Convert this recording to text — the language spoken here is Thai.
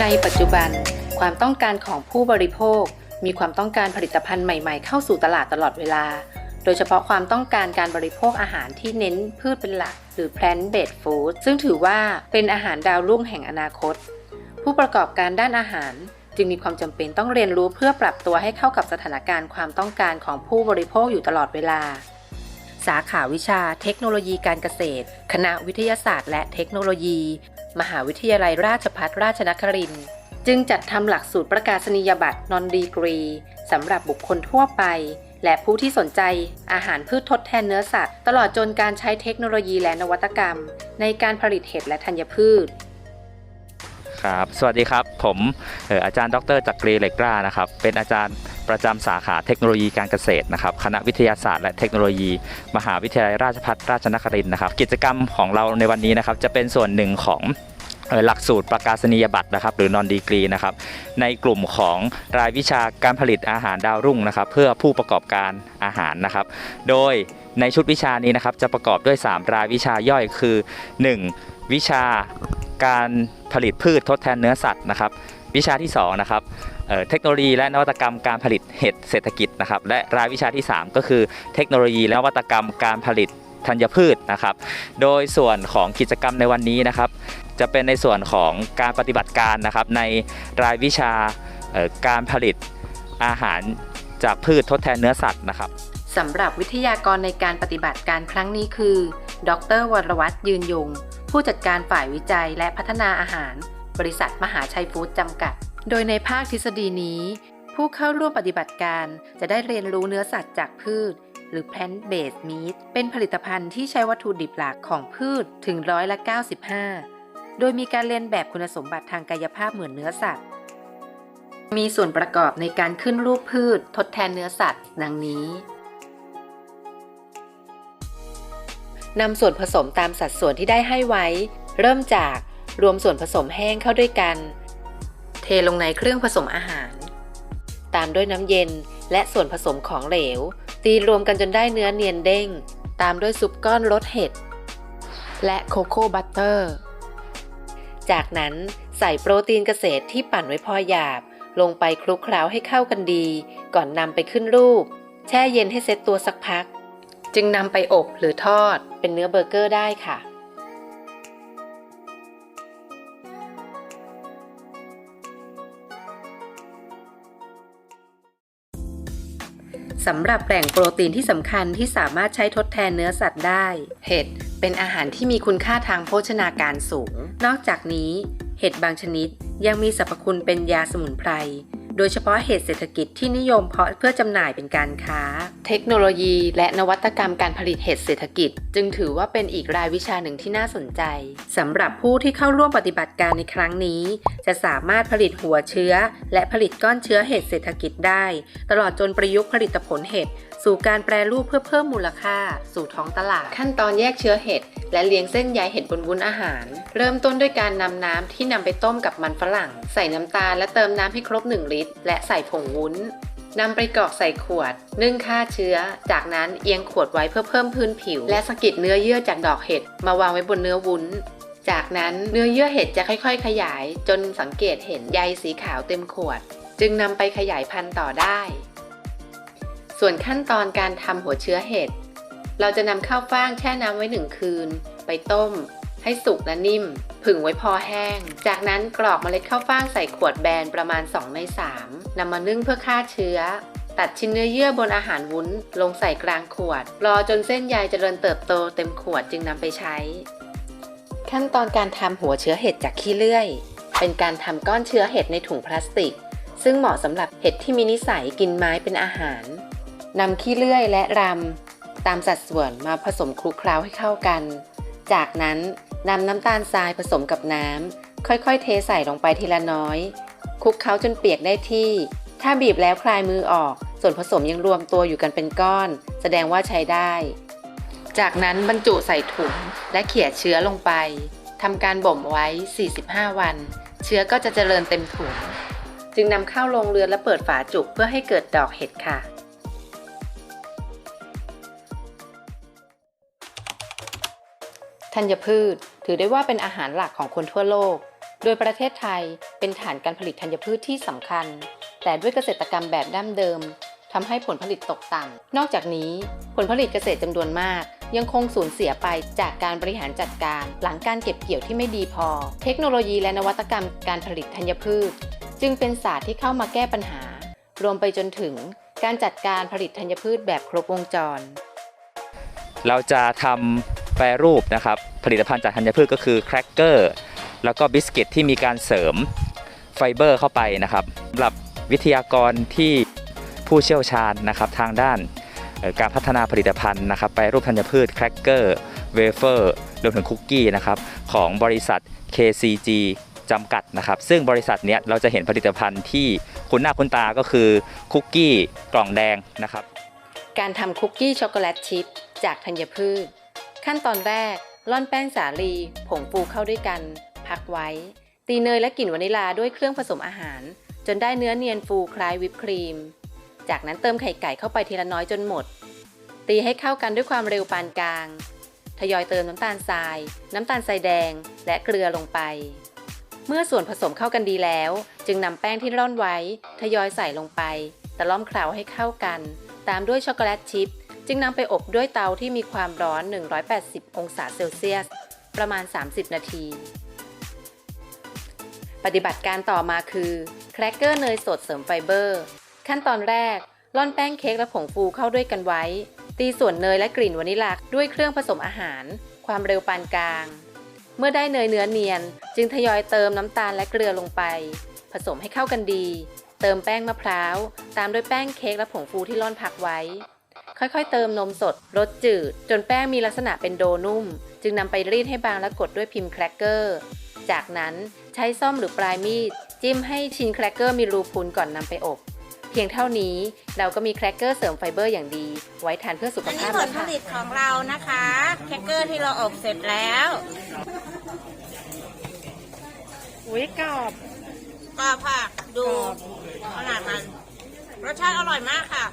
ในปัจจุบัน ความต้องการของผู้บริโภค มีความต้องการผลิตภัณฑ์ใหม่ๆ เข้าสู่ตลาดตลอดเวลา โดยเฉพาะความต้องการการบริโภคอาหารที่เน้นพืชเป็นหลัก หรือ plant based food ซึ่งถือว่าเป็นอาหารดาวรุ่งแห่งอนาคต ผู้ประกอบการด้านอาหารจึงมีความจำเป็นต้องเรียนรู้เพื่อปรับตัวให้เข้ากับสถานการณ์ความต้องการของผู้บริโภคอยู่ตลอดเวลา สาขาวิชาเทคโนโลยีการเกษตร คณะวิทยาศาสตร์ และเทคโนโลยี มหาวิทยาลัยราชภัฏราชนครินทร์จึงจัดทำหลักสูตรประกาศนียบัตรนอนดีกรีสำหรับบุคคลทั่วไป และผู้ที่สนใจอาหารพืชทดแทนเนื้อสัตว์ ตลอดจนการใช้เทคโนโลยีและนวัตกรรม ในการผลิตเห็ดและธัญพืชครับสวัสดีครับ ผมอาจารย์ ดรจักรีเหล็กกล้านะครับ เป็นอาจารย์ประจำสาขาเทคโนโลยีการเกษตรนะครับ คณะวิทยาศาสตร์และเทคโนโลยี มหาวิทยาลัยราชภัฏราชนครินทร์นะครับ กิจกรรมของเราในวันนี้นะครับ จะเป็นส่วนหนึ่งของ หลักสูตรประกาศนียบัตรนะครับ หรือนอนดีกรีนะครับ ในกลุ่มของรายวิชาการผลิตอาหารดาวรุ่งนะครับ เพื่อผู้ประกอบการอาหารนะครับ โดยในชุดวิชานี้นะครับ จะประกอบด้วย 3 รายวิชาย่อยคือ 1. วิชาการผลิตพืชทดแทนเนื้อสัตว์นะครับ วิชาที่2นะครับเเทคโนโลยีและนวัตกรรมการผลิตเห็ดเศรษฐกิจนะครับ และรายวิชาที่ 3 ก็คือเทคโนโลยีและนวัตกรรมการผลิตธัญพืชนะครับ โดยส่วนของกิจกรรมในวันนี้นะครับ จะเป็นในส่วนของการปฏิบัติการนะครับ ในรายวิชาการผลิตอาหารจากพืชทดแทนเนื้อสัตว์นะครับสำหรับวิทยากรในการปฏิบัติการครั้งนี้คือ ดรวรวัตรยืนยง ผู้จัดการฝ่ายวิจัยและพัฒนาอาหาร บริษัทมหาชัยฟู้ดจำกัด โดยในภาคทฤษฎีนี้ ผู้เข้าร่วมปฏิบัติการจะได้เรียนรู้เนื้อสัตว์จากพืช หรือ plant based meat เป็นผลิตภัณฑ์ที่ใช้วัตถุดิบหลักของพืชถึงร้อยละ 95 โดยมีการเรียนแบบคุณสมบัติทางกายภาพเหมือนเนื้อสัตว์ มีส่วนประกอบในการขึ้นรูปพืช ทดแทนเนื้อสัตว์ ดังนี้นำส่วนผสมตามสัดส่วนที่ได้ให้ไว้ เริ่มจากรวมส่วนผสมแห้งเข้าด้วยกัน เทลงในเครื่องผสมอาหาร ตามด้วยน้ำเย็นและส่วนผสมของเหลว ตีรวมกันจนได้เนื้อเนียนเด้ง ตามด้วยซุปก้อนรสเห็ด และโคโค่บัตเตอร์ จากนั้นใส่โปรตีนเกษตรที่ปั่นไว้พอหยาบ ลงไปคลุกเคล้าให้เข้ากันดี ก่อนนำไปขึ้นรูป แช่เย็นให้เซ็ตตัวสักพัก จึงนำไปอบหรือทอดเป็นเนื้อเบอร์เกอร์ได้ค่ะสำหรับแหล่งโปรตีนที่สำคัญที่สามารถใช้ทดแทนเนื้อสัตว์ได้ เห็ด เป็นอาหารที่มีคุณค่าทางโภชนาการสูง นอกจากนี้ เห็ดบางชนิดยังมีสรรพคุณเป็นยาสมุนไพร โดยเฉพาะเห็ดเศรษฐกิจที่นิยมเพาะเพื่อจำหน่ายเป็นการค้า เทคโนโลยีและนวัตกรรมการผลิตเห็ดเศรษฐกิจ จึงถือว่าเป็นอีกรายวิชาหนึ่งที่น่าสนใจสำหรับผู้ที่เข้าร่วมปฏิบัติการในครั้งนี้ จะสามารถผลิตหัวเชื้อ และผลิตก้อนเชื้อเห็ดเศรษฐกิจได้ ตลอดจนประยุกต์ผลิตผลเห็ด สู่การแปรรูปเพื่อเพิ่มมูลค่า สู่ท้องตลาด ขั้นตอนแยกเชื้อเห็ด และเลี้ยงเส้นใยเห็ดบนวุ้นอาหาร เริ่มต้นด้วยการนำน้ำที่นำไปต้มกับมันฝรั่ง ใส่น้ำตาลและเติมน้ำให้ครบ 1 ลิตร และใส่ผงวุ้นนำไปกรอกใส่ขวด นึ่งฆ่าเชื้อ จากนั้นเอียงขวดไว้เพื่อเพิ่มพื้นผิว และสะกิดเนื้อเยื่อจากดอกเห็ดมาวางไว้บนเนื้อวุ้น จากนั้นเนื้อเยื่อเห็ดจะค่อยๆ ขยาย จนสังเกตเห็นใยสีขาวเต็มขวด จึงนำไปขยายพันธุ์ต่อได้ ส่วนขั้นตอนการทำหัวเชื้อเห็ด เราจะนำข้าวฟ่างแช่น้ำไว้หนึ่งคืน ไปต้ม ให้สุกและนิ่ม ผึ่งไว้พอแห้ง จากนั้นกรอกเมล็ดข้าวฟ่างใส่ขวดแบนประมาณ2ใน3นำมานึ่งเพื่อฆ่าเชื้อ ตัดชิ้นเนื้อเยื่อบนอาหารวุ้น ลงใส่กลางขวด รอจนเส้นใยเจริญเติบโตเต็มขวดจึงนำไปใช้ ขั้นตอนการทำหัวเชื้อเห็ดจากขี้เลื่อย เป็นการทำก้อนเชื้อเห็ดในถุงพลาสติก ซึ่งเหมาะสำหรับเห็ดที่มีนิสัยกินไม้เป็นอาหาร นำขี้เลื่อยและรำตามสัดส่วนมาผสมคลุกเคล้าให้เข้ากัน จากนั้นนำน้ำตาลทรายผสมกับน้ำค่อยๆ เทใส่ลงไปทีละน้อย คลุกเคล้าจนเปียกได้ที่ ถ้าบีบแล้วคลายมือออก ส่วนผสมยังรวมตัวอยู่กันเป็นก้อน แสดงว่าใช้ได้ จากนั้นบรรจุใส่ถุงและเขี่ยเชื้อลงไปทำการบ่มไว้ 45 วัน เชื้อก็จะเจริญเต็มถุง จึงนำเข้าลงเรือนและเปิดฝาจุกเพื่อให้เกิดดอกเห็ดค่ะ ธัญพืช ถือได้ว่าเป็นอาหารหลักของคนทั่วโลก โดยประเทศไทยเป็นฐานการผลิตธัญพืชที่สำคัญ แต่ด้วยเกษตรกรรมแบบดั้งเดิมทำให้ผลผลิตตกต่ำ นอกจากนี้ผลผลิตเกษตรจำนวนมาก ยังคงสูญเสียไปจากการบริหารจัดการ หลังการเก็บเกี่ยวที่ไม่ดีพอ เทคโนโลยีและนวัตกรรมการผลิตธัญพืช จึงเป็นศาสตร์ที่เข้ามาแก้ปัญหา รวมไปจนถึงการจัดการผลิตธัญพืชแบบครบวงจร เราจะทำ แปรรูปนะครับ ผลิตภัณฑ์จากธัญพืชก็คือแครกเกอร์แล้วก็บิสกิตที่มีการเสริมไฟเบอร์เข้าไปนะครับสำหรับวิทยากรที่ผู้เชี่ยวชาญนะครับทางด้านการพัฒนาผลิตภัณฑ์นะครับแปรรูปธัญพืชแครกเกอร์เวเฟอร์รวมถึงคุกกี้นะครับของบริษัท KCG จำกัดนะครับ ซึ่งบริษัทเนี้ยเราจะเห็นผลิตภัณฑ์ที่คุ้นหน้าคุ้นตาก็คือคุกกี้กล่องแดงนะครับ การทำคุกกี้ช็อกโกแลตชิพจากธัญพืช ขั้นตอนแรกร่อนแป้งสาลี ผงฟูเข้าด้วยกัน พักไว้ ตีเนยและกลิ่นวานิลาด้วยเครื่องผสมอาหาร จนได้เนื้อเนียนฟูคล้ายวิปครีม จากนั้นเติมไข่ไก่เข้าไปทีละน้อยจนหมด ตีให้เข้ากันด้วยความเร็วปานกลาง ทยอยเติมน้ำตาลทราย น้ำตาลทรายแดง และเกลือลงไป เมื่อส่วนผสมเข้ากันดีแล้ว จึงนำแป้งที่ร่อนไว้ ทยอยใส่ลงไป แตะล่อมเคล้าให้เข้ากัน ตามด้วยช็อกโกแลตชิพ จึงนำไปอบด้วยเตาที่มีความร้อน 180 องศาเซลเซียส ประมาณ 30 นาที ปฏิบัติการต่อมาคือแครกเกอร์เนยสดเสริมไฟเบอร์ ขั้นตอนแรกร่อนแป้งเค้กและผงฟูเข้าด้วยกันไว้ ตีส่วนเนยและกลิ่นวานิลลาด้วยเครื่องผสมอาหาร ความเร็วปานกลาง เมื่อได้เนยเนื้อเนียน จึงทยอยเติมน้ำตาลและเกลือลงไป ผสมให้เข้ากันดี เติมแป้งมะพร้าว ตามด้วยแป้งเค้กและผงฟูที่ร่อนพักไว้ ค่อยๆ เติมนมสดรสจืด จนแป้งมีลักษณะเป็นโดนุ่ม จึงนำไปรีดให้บางและกดด้วยพิมพ์แครกเกอร์ จากนั้นใช้ซ่อมหรือปลายมีด จิ้มให้ชิ้นแครกเกอร์มีรูพุนก่อนนำไปอบ เพียงเท่านี้เราก็มีแครกเกอร์เสริมไฟเบอร์อย่างดี ไว้ทานเพื่อสุขอันภานี้พผลแล้วผค่ะ ลิตของเรานะคะ แคคเกอร์ที่เราอบเสร็จแล้ว อุ้ยกรอบ ก็ผักดูขนาดมัน รสชาติอร่อยมากค่ะ